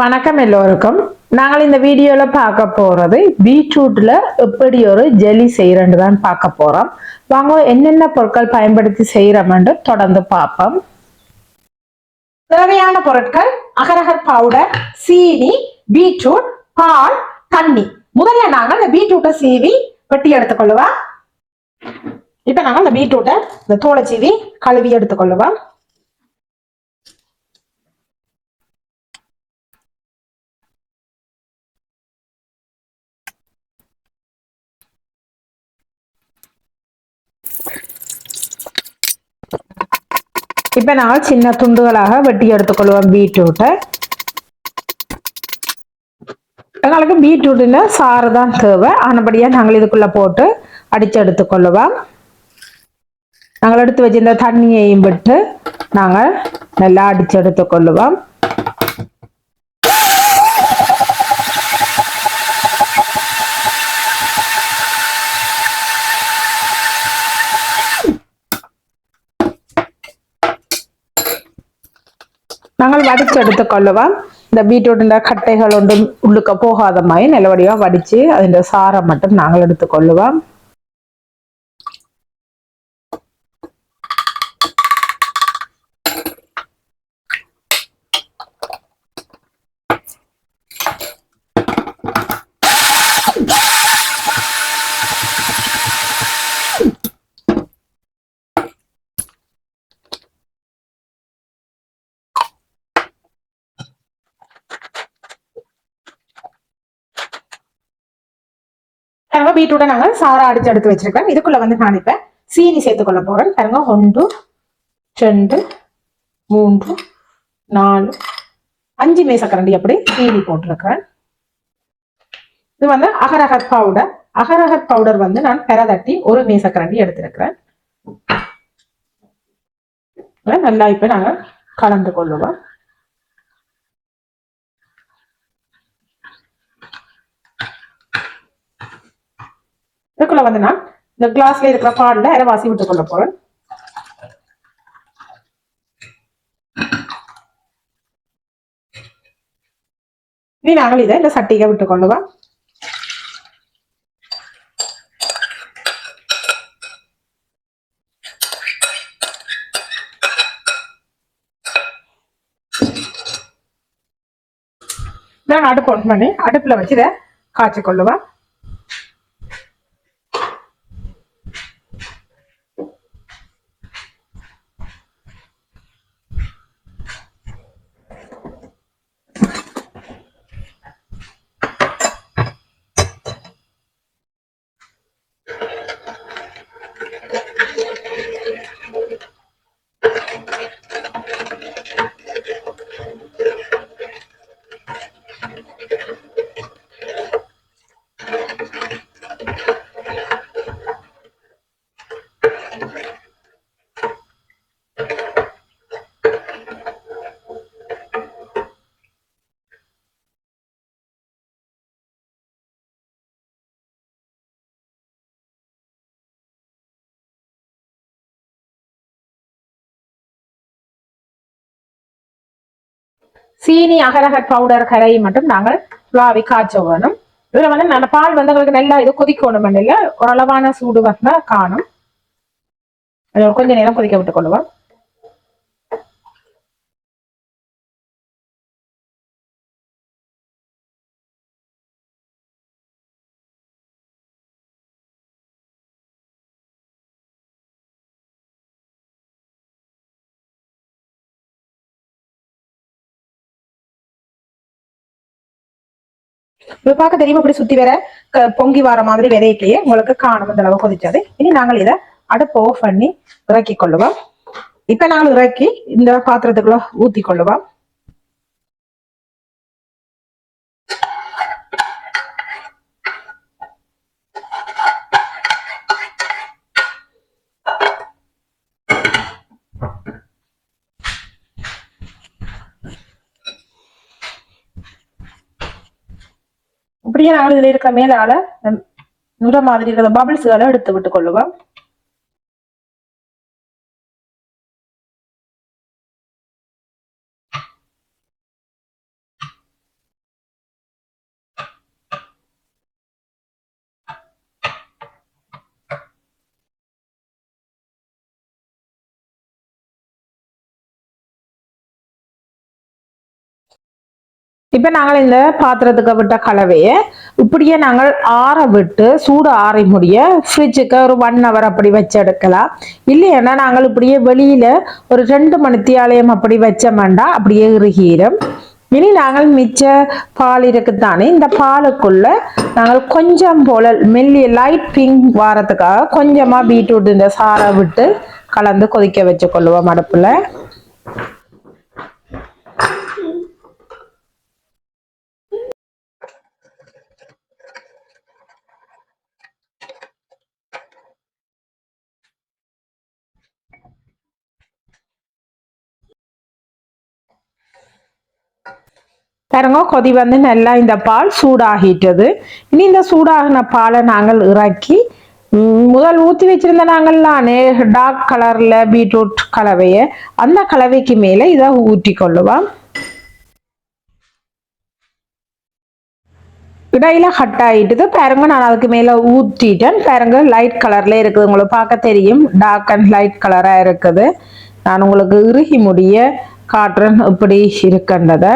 வணக்கம் எல்லோருக்கும். நாங்கள் இந்த வீடியோவில் பார்க்க போகிறது பீட்ரூட்டில் எப்படி ஒரு ஜெலி செய்கிறேன்னு தான் பார்க்க போகிறோம் வாங்க என்னென்ன பொருட்கள் பயன்படுத்தி செய்கிறோம்னு தொடர்ந்து பார்ப்போம். தேவையான பொருட்கள் அகரகர் பவுடர் சீனி பீட்ரூட் பால் தண்ணி. முதல்ல நாங்கள் இந்த பீட்ரூட்டை சீவி வெட்டி எடுத்துக்கொள்ளுவோம். இப்போ நாங்கள் இந்த பீட்ரூட்டை இந்த தோலை சீவி கழுவி எடுத்துக்கொள்ளுவோம். இப்ப நாங்கள் சின்ன துண்டுகளாக வெட்டி எடுத்துக்கொள்வோம் பீட்ரூட்டை. எங்களுக்கு பீட்ரூட்டில் சாறு தான் தேவை. ஆனபடியாக நாங்கள் இதுக்குள்ள போட்டு அடிச்சு எடுத்துக்கொள்ளுவோம் நாங்கள் எடுத்து வச்சிருந்த தண்ணியையும் விட்டு நாங்கள் நல்லா அடிச்சு எடுத்துக்கொள்ளுவோம் நாங்கள் வடிச்சு எடுத்துக்கொள்ளுவோம் இந்த பீட்ரூட்டின் கட்டைகள் ஒன்றும் உள்ளுக்க போகாத மாதிரி நிலவடியாக வடிச்சு அதில் சாரை மட்டும் நாங்கள் எடுத்துக்கொள்ளுவோம் பாருங்க பீட்ரூட்டை நாங்கள் சாரா அடிச்சு எடுத்து வச்சிருக்கேன் இதுக்குள்ள வந்து நான் இப்ப சீனி சேர்த்துக்கொள்ள போறேன். பாருங்க ஒன்று ரெண்டு மூன்று நாலு அஞ்சு மேசக்கரண்டி அப்படி சீனி போட்டிருக்கிறேன். இது வந்து அகரகர் பவுடர் அகரகர் பவுடர் வந்து நான் பெறதட்டி ஒரு மேசக்கரண்டி எடுத்திருக்கிறேன். நல்லா இப்ப நாங்கள் கலந்து கொள்ளுவோம். இதுக்குள்ள வந்து நான் இந்த கிளாஸ்ல இருக்கிற பால்ல அதை வாசி விட்டு கொள்ள போறேன். இனி நாங்கள் இதை இந்த சட்டிக விட்டு கொள்ளுவா நான் அடுப்பு ஒன் பண்ணி அடுப்புல வச்சு இதை காய்ச்சி கொள்ளுவேன் சீனி அகரகர் பவுடர் கரை மட்டும் நாங்கள் சுலாவி காய்ச்ச வேணும். இதுல வந்து நல்ல பால் வந்து நல்லா இது கொதிக்கணும் இல்லை ஓரளவான சூடு வந்தா காணும். கொஞ்ச நேரம் கொதிக்க விட்டு கொள்ளுவோம் இப்ப பார்க்க தெரியும் இப்படி சுத்தி வர பொங்கி வர மாதிரி விதையிலேயே உங்களுக்கு காணும் இந்த அளவு கொதிச்சது இனி நாங்கள் இதை அடுப்பு ஆஃப் பண்ணி இறக்கி கொள்ளுவோம். இப்ப நாங்கள் இறக்கி இந்த பாத்திரத்துக்குள்ள ஊத்தி கொள்ளுவோம். இப்படியே நாங்கள் இதில் இருக்கிற மேலால நுர மாதிரி இருக்கிற பபிள்ஸ்களை எடுத்து விட்டு கொள்ளுவோம். இப்போ நாங்கள் இந்த பாத்திரத்துக்கு விட்ட கலவையை இப்படியே நாங்கள் ஆற விட்டு சூடு ஆறி முடிய ஃப்ரிட்ஜுக்கு ஒரு ஒன் ஹவர் அப்படி வச்சு எடுக்கலாம். இல்லைன்னா நாங்கள் இப்படியே வெளியில் ஒரு ரெண்டு மணித்தியாலயம் அப்படி வச்சோம்டா அப்படியே இறுகீரும். இனி நாங்கள் மிச்ச பால் இருக்குத்தானே இந்த பாலுக்குள்ள நாங்கள் கொஞ்சம் போல மெல்லிய லைட் பிங்க் வாரத்துக்காக கொஞ்சமாக பீட்ரூட் இந்த சாரை விட்டு கலந்து கொதிக்க வச்சு கொள்ளுவோம் அடுப்பில். பாருங்க கொதி வந்து நல்லா இந்த பால் சூடாகிட்டது. இனி இந்த சூடாகின பாலை நாங்கள் இறக்கி முதல் ஊற்றி வச்சிருந்த நாங்கள்லானே டார்க் கலரில் பீட்ரூட் கலவையை அந்த கலவைக்கு மேலே இதை ஊற்றி கொள்ளுவோம் இடையில ஹட் ஆயிட்டுது. பாருங்க நான் அதுக்கு மேலே ஊற்றிட்டேன் பாருங்க லைட் கலர்ல இருக்குது. உங்களுக்கு பார்க்க தெரியும். டார்க் அண்ட் லைட் கலராக இருக்குது. நான் உங்களுக்கு இறுகி முடிய காட்டுறேன். இப்படி இருக்கின்றதை.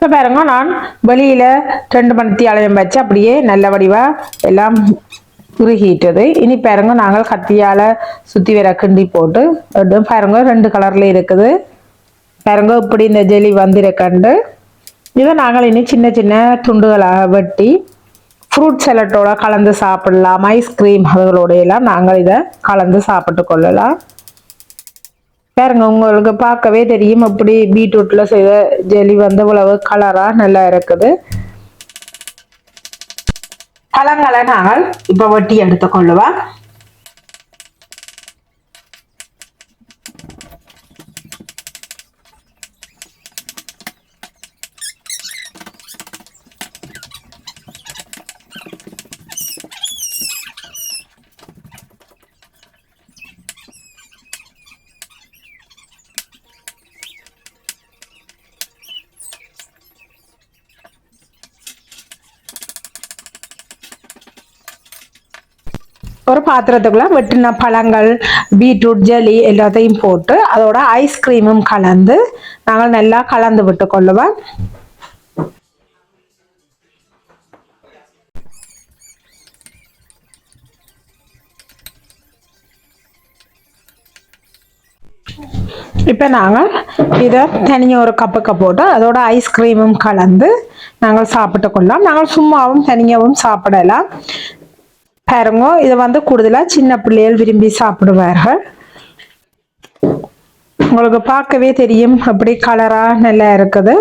இப்போ பாருங்க நான் வெளியில் ரெண்டு மணித்தி அளவு வச்சு அப்படியே நல்ல வடிவாக எல்லாம் உருகிட்டது. இனி பாருங்க நாங்கள் கத்தியால் சுற்றி வர கிண்டி போட்டு எடுத்து பாருங்க ரெண்டு கலரில் இருக்குது. பாருங்க இப்படி இந்த ஜெலி வந்திருக்கண்டு இதை நாங்கள் இனி சின்ன சின்ன துண்டுகளாக வெட்டி ஃப்ரூட் சலட்டோட கலந்து சாப்பிடலாம் ஐஸ்கிரீம் அதுகளோட எல்லாம் நாங்கள் இதை கலந்து சாப்பிட்டு கொள்ளலாம். பாருங்க உங்களுக்கு பார்க்கவே தெரியும். அப்படி பீட்ரூட்ல செய்த ஜெலி வந்து இவ்வளவு கலரா நல்லா இருக்குது. பழங்களை நாங்கள் இப்ப வெட்டி எடுத்துக்கொள்ளுவோம். ஒரு பாத்திரத்துக்குள்ள வெட்டின பழங்கள் பீட்ரூட் ஜெலி எல்லாத்தையும் போட்டு அதோட ஐஸ்கிரீமும் கலந்து நாங்கள் நல்லா கலந்து விட்டு கொள்ளுவோம் இப்போ நாங்கள் இதை தனியாக ஒரு கப்புக்கு போட்டு அதோட ஐஸ்கிரீமும் கலந்து நாங்கள் சாப்பிட்டு கொள்ளலாம் நாங்கள் சும்மாவும் தனியாகவும் சாப்பிடலாம். பாருங்க இதை வந்து கூடுதலாக சின்ன பிள்ளைகள் விரும்பி சாப்பிடுவார்கள். உங்களுக்கு பார்க்கவே தெரியும் அப்படி கலராக நல்லா இருக்குது.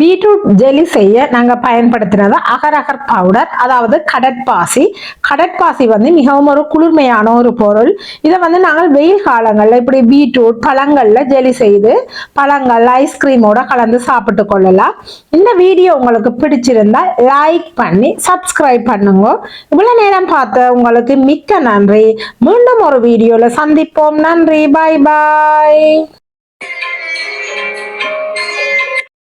பீட்ரூட் ஜெலி செய்ய நாங்கள் பயன்படுத்தினது அகர் அகர் பவுடர் அதாவது கடற்பாசி. கடற்பாசி வந்து மிகவும் ஒரு குளிர்மையான ஒரு பொருள். இதை வந்து நாங்கள் வெயில் காலங்களில் இப்படி பீட்ரூட் பழங்களில் ஜெலி செய்து பழங்கள் ஐஸ்கிரீமோட கலந்து சாப்பிட்டு கொள்ளலாம். இந்த வீடியோ உங்களுக்கு பிடிச்சிருந்தா லைக் பண்ணி சப்ஸ்கிரைப் பண்ணுங்க. இவ்வளோ நேரம் பார்த்த உங்களுக்கு மிக்க நன்றி. மீண்டும் ஒரு வீடியோவில் சந்திப்போம். நன்றி. பாய் பாய்